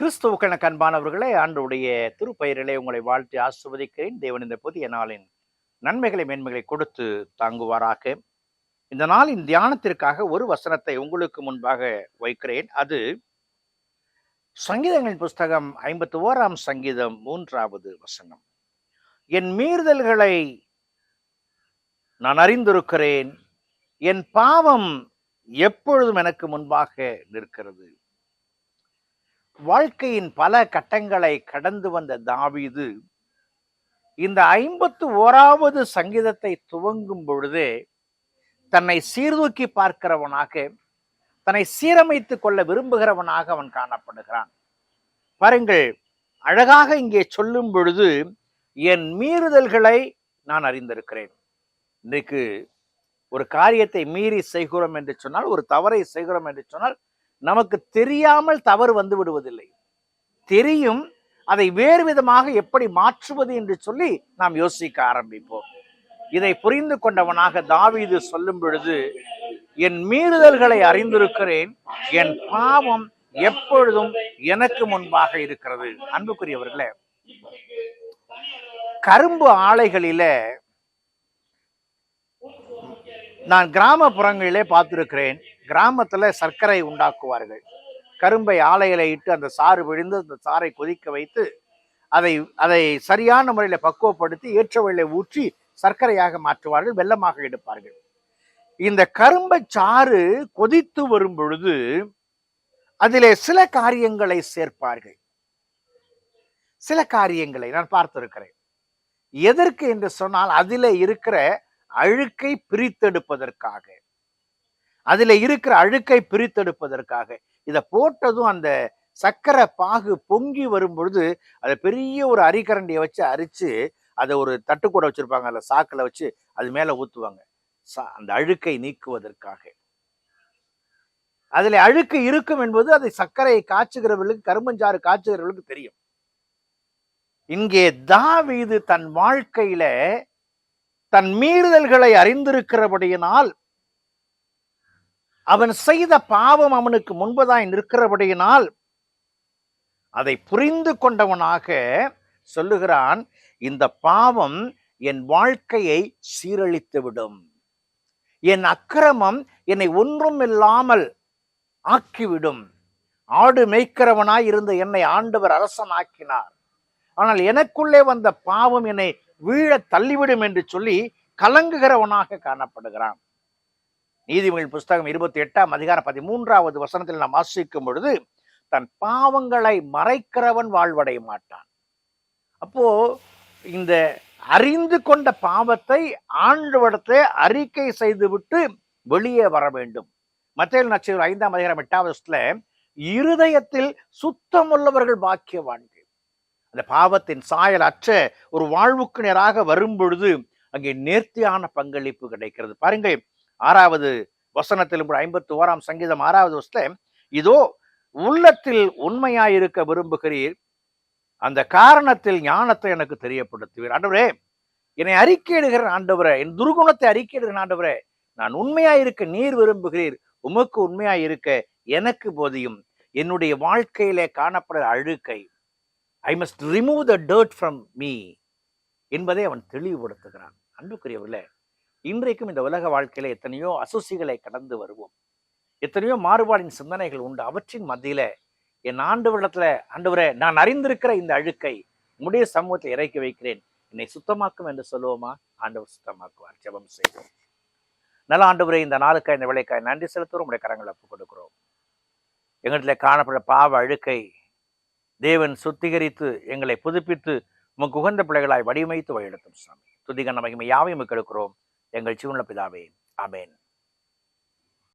கிறிஸ்துவுக்கான கண்பானவர்களே ஆண்டுடைய திருப்பெயரிலே உங்களை வாழ்த்தி ஆசிர்வதிக்கிறேன். தேவன் இந்த புதிய நாளின் நன்மைகளை மேன்மைகளை கொடுத்து தாங்குவாராக. இந்த நாளின் தியானத்திற்காக ஒரு வசனத்தை உங்களுக்கு முன்பாக வைக்கிறேன். அது சங்கீதங்களின் புஸ்தகம் ஐம்பத்தி ஓராம் சங்கீதம் மூன்றாவது வசனம். என் மீறுதல்களை நான் அறிந்திருக்கிறேன். என் பாவம் எப்பொழுதும் எனக்கு முன்பாக நிற்கிறது. வாழ்க்கையின் பல கட்டங்களை கடந்து வந்த தாவீது இந்த ஐம்பத்து ஓராவது சங்கீதத்தை துவங்கும் பொழுதே தன்னை சீர்தூக்கி பார்க்கிறவனாக தன்னை சீரமைத்துக் கொள்ள விரும்புகிறவனாக அவன் காணப்படுகிறான். பாருங்கள் அழகாக இங்கே சொல்லும் பொழுது என் மீறுதல்களை நான் அறிந்திருக்கிறேன். இன்றைக்கு ஒரு காரியத்தை மீறி செய்கிறோம் என்று சொன்னால் ஒரு தவறை செய்கிறோம் என்று சொன்னால் நமக்கு தெரியாமல் தவறு வந்து விடுவதில்லை. தெரியும் அதை வேறு விதமாக எப்படி மாற்றுவது என்று சொல்லி நாம் யோசிக்க ஆரம்பிப்போம். இதை புரிந்து கொண்டவனாக தாவீது சொல்லும் பொழுது என் மீறுதல்களை அறிந்திருக்கிறேன் என் பாவம் எப்பொழுதும் எனக்கு முன்பாக இருக்கிறது. அன்புக்குரியவர்களே கரும்பு ஆலைகளில நான் கிராமப்புறங்களிலே பார்த்திருக்கிறேன். கிராமத்துல சர்க்கரை உண்டாக்குவார்கள். கரும்பை ஆலையில இட்டு அந்த சாறு விழுந்து அந்த சாறை கொதிக்க வைத்து அதை அதை சரியான முறையில பக்குவப்படுத்தி ஏற்றவழியை ஊற்றி சர்க்கரையாக மாற்றுவார்கள் வெள்ளமாக எடுப்பார்கள். இந்த கரும்பை சாறு கொதித்து வரும் பொழுது அதிலே சில காரியங்களை சேர்ப்பார்கள். சில காரியங்களை நான் பார்த்திருக்கிறேன். எதற்கு என்று சொன்னால் அதிலே இருக்கிற அழுக்கை பிரித்தெடுப்பதற்காக. அதுல இருக்கிற அழுக்கை பிரித்தெடுப்பதற்காக. இதை போட்டதும் அந்த சக்கரை பாகு பொங்கி வரும் பொழுது அதை பெரிய ஒரு அரிக்கரண்டியை வச்சு அரிச்சு அதை ஒரு தட்டுக்கூட வச்சிருப்பாங்க அதில் சாக்கில் வச்சு அது மேலே ஊற்றுவாங்க அந்த அழுக்கை நீக்குவதற்காக. அதில் அழுக்கு இருக்கும் என்பது அதை சர்க்கரையை காய்ச்சுகிறவர்களுக்கு கரும்பஞ்சாறு காய்ச்சுகிறவர்களுக்கு தெரியும். இங்கே தாவீது தன் வாழ்க்கையில தன் மீறுதல்களை அறிந்திருக்கிறபடியினால் அவன் செய்த பாவம் அவனுக்கு முன்பதாய் நிற்கிறபடியினால் அதை புரிந்து கொண்டவனாக சொல்லுகிறான் இந்த பாவம் என் வாழ்க்கையை சீரழித்துவிடும். என் அக்கிரமம் என்னை ஒன்றும் இல்லாமல் ஆக்கிவிடும். ஆடு மேய்க்கிறவனாய் இருந்த என்னை ஆண்டவர் அரசனாக்கினார். ஆனால் எனக்குள்ளே வந்த பாவம் என்னை வீழ தள்ளிவிடும் என்று சொல்லி கலங்குகிறவனாக காணப்படுகிறான். நீதிமொழி புஸ்தகம் இருபத்தி எட்டாம் அதிகாரம் பதிமூன்றாவது வசனத்தில் நாம் வாசிக்கும் பொழுது தன் பாவங்களை மறைக்கிறவன் வாழ்வடைய மாட்டான். அப்போ இந்த அறிந்து கொண்ட பாவத்தை ஆண்டவடத்தை அறிக்கை செய்துவிட்டு வெளியே வர வேண்டும். மத்திய நட்சத்திரம் ஐந்தாம் அதிகாரம் எட்டாவது இருதயத்தில் சுத்தமுள்ளவர்கள் பாக்கியவான்கள். அந்த பாவத்தின் சாயல் அற்ற ஒரு வாழ்வுக்கு நேராக வரும் பொழுது அங்கே நேர்த்தியான பங்களிப்பு கிடைக்கிறது. பாருங்கள் ஆறாவது வசனத்திலும் ஐம்பத்தி ஓராம் சங்கீதம் ஆறாவது வசத்துல இதோ உள்ளத்தில் உண்மையாயிருக்க விரும்புகிறீர். அந்த காரணத்தில் ஞானத்தை எனக்கு தெரியப்படுத்துவீர். ஆண்டவரே என்னை அறிக்கையிடுகிற ஆண்டவரே என் துர்குணத்தை அறிக்கையிடுகிற ஆண்டவரே. நான் உண்மையாயிருக்க நீர் விரும்புகிறீர். உமக்கு உண்மையாயிருக்க எனக்கு போதியும். என்னுடைய வாழ்க்கையிலே காணப்படுற அழுக்கை I must remove the dirt from me என்பதை அவன் தெளிவுபடுத்துகிறான். அன்புக்குரியவில்லை இன்றைக்கும் இந்த உலக வாழ்க்கையில எத்தனையோ அசுசிகளை கடந்து வருவோம். எத்தனையோ மாறுபாடின் சிந்தனைகள் உண்டு. அவற்றின் மத்தியில என் ஆண்டு வருடத்துல ஆண்டவரே நான் அறிந்திருக்கிற இந்த அழுக்கை முடிய சமூகத்தில் இறக்கி வைக்கிறேன். என்னை சுத்தமாக்கும் என்று சொல்லுவோமா? ஆண்டவர் சுத்தமாக்குவார். ஜபம் செய்வோம். நல்ல ஆண்டவரே இந்த நாளுக்காய் இந்த விளைக்காய் நன்றி செலுத்துவோம் உடைய கரங்களை ஒப்புக் கொடுக்கிறோம். எங்களிடத்துல காணப்படுற பாவ அழுக்கை தேவன் சுத்திகரித்து எங்களை புதுப்பித்து உமக்கு உகந்த பிள்ளைகளாய் வடிவமைத்து வழிநடத்தும் சாமி துதிகன மகிமை யாவையும் எடுக்கிறோம் எங்கள் சிவன பிதாவே. அமேன்